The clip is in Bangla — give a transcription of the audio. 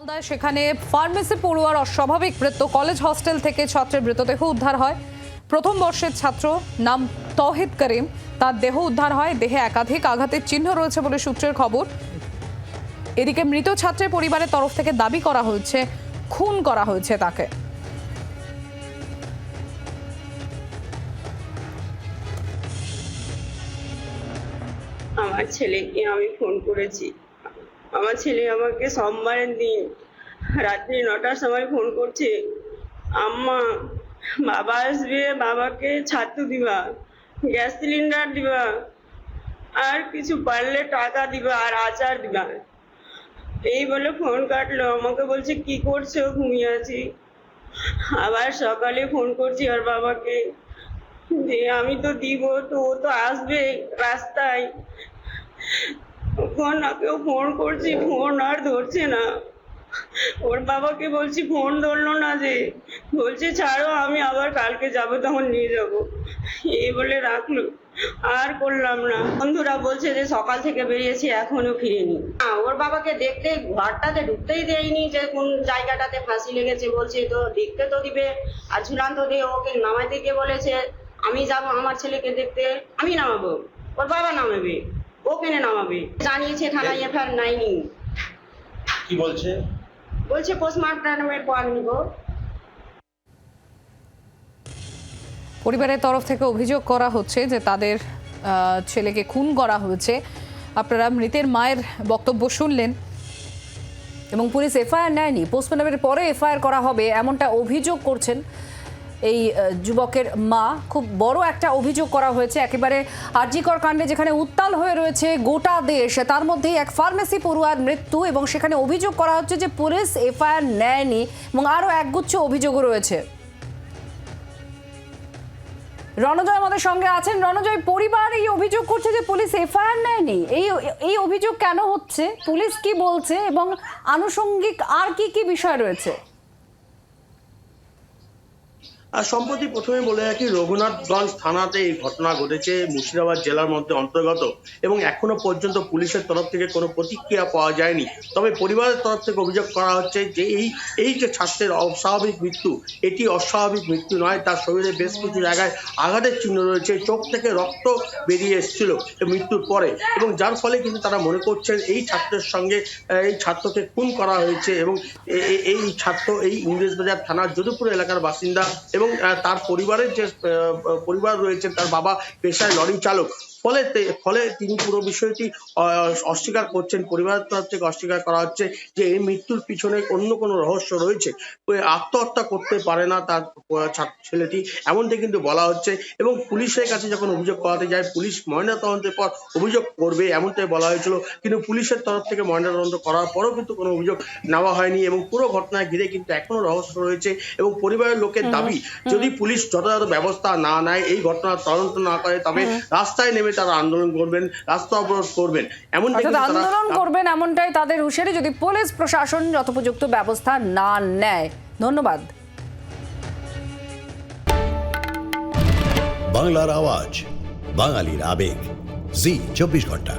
মালদায় সেখানে ফার্মেসি পড়ুয়ার অস্বাভাবিক মৃত্যু। কলেজ হস্টেল থেকে ছাত্রের মৃতদেহ উদ্ধার হয়। প্রথম বর্ষের ছাত্র নাম তহিদ করিম। তার দেহ উদ্ধার হয়। দেহে একাধিক আঘাতের চিহ্ন রয়েছে বলে সূত্রের খবর। এদিকে মৃত ছাত্রের পরিবারের তরফ থেকে দাবি করা হয়েছে, খুন করা হয়েছে তাকে। আমার ছেলেকে আমি ফোন করেছি। আমার ছেলে আমাকে সোমবারের দিন রাত্রি নটার সময় ফোন করছে, আম্মা, বাবা আসবে, বাবাকে ছাতু দিবা, গ্যাস সিলিন্ডার দিবা, আর কিছু পারলে টাকা দিবা আর আচার দিবা। এই বলে ফোন কাটলো, আমাকে বলছে, কি করছ? ঘুমিয়ে আছি। আবার সকালে ফোন করছি আর বাবাকে, যে আমি তো দিব, তো ও তো আসবে রাস্তায়। ফোন কেউ ফোন করছি ফোন আর ধরছে না। ওর বাবাকে বলছি ফোন ধরলো না যে। বলছে ছাড়ো আমি আবার কালকে যাব তখন নিয়ে যাব। এই বলে রাখল। আর করলাম না। বন্ধুরা বলছে যে সকাল থেকে বেরিয়েছি এখনও ফিরেনি। না, ওর বাবাকে দেখতে ঘরটাতে ঢুকতেই দেয়নি যে কোন জায়গাটাতে ফাঁসি লেগেছে। বলছে তো দেখতে তো দিবে। আর ঝুলান্ত দিয়ে ওকে নামাইতে গিয়ে বলেছে আমি যাব আমার ছেলেকে দেখতে। আমি নামাবো? ওর বাবা নামাবে। ও কেনে নামাবে? জানিয়েছে থানায় এফআইআর নাইনি। কি বলছে? বলছে পোস্টমার্টমের পর নিব। পরিবারের তরফ থেকে অভিযোগ করা হচ্ছে যে তাদের আহ, ছেলেকে খুন করা হয়েছে। আপনারা মৃতের মায়ের বক্তব্য শুনলেন এবং পুলিশ এফআইআর নেয়নি। পোস্টমর্টমের পরে এফআইআর করা হবে এমনটা অভিযোগ করছেন এই যুবকের মা। খুব বড় একটা অভিযোগ করা হয়েছে একেবারে আরজিকর কাণ্ডে, যেখানে উত্তাল হয়ে রয়েছে গোটা দেশ। তার মধ্যেই এক ফার্মেসি পড়ুয়ার মৃত্যু এবং সেখানে অভিযোগ করা হচ্ছে যে পুলিশ এফআইআর নেয়নি এবং আরও একগুচ্ছ অভিযোগও রয়েছে। রণজয় আমাদের সঙ্গে আছেন। রণজয়, পরিবার এই অভিযোগ করছে যে পুলিশ এফআইআর নেয়নি। এই এই অভিযোগ কেন হচ্ছে? পুলিশ কি বলছে? এবং আনুষঙ্গিক আর কি কি বিষয় রয়েছে? আর সম্প্রতি প্রথমে বলে রাখি রঘুনাথগঞ্জ থানাতে এই ঘটনা ঘটেছে। মুর্শিদাবাদ জেলার মধ্যে অন্তর্গত এবং এখনও পর্যন্ত পুলিশের তরফ থেকে কোনো প্রতিক্রিয়া পাওয়া যায়নি। তবে পরিবারের তরফ থেকে অভিযোগ করা হচ্ছে যে এই এই যে ছাত্রের অস্বাভাবিক মৃত্যু, এটি অস্বাভাবিক মৃত্যু নয়, তার শরীরে বেশ কিছু জায়গায় আঘাতের চিহ্ন রয়েছে, চোখ থেকে রক্ত বেরিয়ে এসেছিল মৃত্যুর পরে এবং যার ফলে কিন্তু তারা মনে করছেন এই ছাত্রের সঙ্গে এই ছাত্রকে খুন করা হয়েছে এবং এই ছাত্র এই ইংরেজবাজার থানার যদুপুর এলাকার বাসিন্দা এবং তার পরিবারের যে পরিবার রয়েছে তার বাবা পেশায় লরি চালক। ফলে ফলে তিনি পুরো বিষয়টি অস্বীকার করছেন। পরিবারের তরফ থেকে অস্বীকার করা হচ্ছে যে এই মৃত্যুর পিছনে অন্য কোনো রহস্য রয়েছে। আত্মহত্যা করতে পারে না তার ছেলেটি এমনটি কিন্তু বলা হচ্ছে। এবং পুলিশের কাছে যখন অভিযোগ করাতে যায় পুলিশ ময়নাতদন্তের পর অভিযোগ করবে এমনটাই বলা হয়েছিল। কিন্তু পুলিশের তরফ থেকে ময়নাতদন্ত করার পরও কিন্তু কোনো অভিযোগ নেওয়া হয়নি এবং পুরো ঘটনায় ঘিরে কিন্তু এখনও রহস্য রয়েছে এবং পরিবারের লোকের দাবি যদি পুলিশ যথাযথ ব্যবস্থা না নেয় এই ঘটনার তদন্ত না করে তবে রাস্তায় নেমে তারা আন্দোলন করবেন রাস্তা অবরোধ করবেন। তারা- আন্দোলন করবেন এমনটাই তাদের হুঁশিয়ারি যদি পুলিশ প্রশাসন যথোপযুক্ত ব্যবস্থা না নেয়। ধন্যবাদ। বাংলার আওয়াজ বাঙালির আবেগ। জি চব্বিশ ঘণ্টা।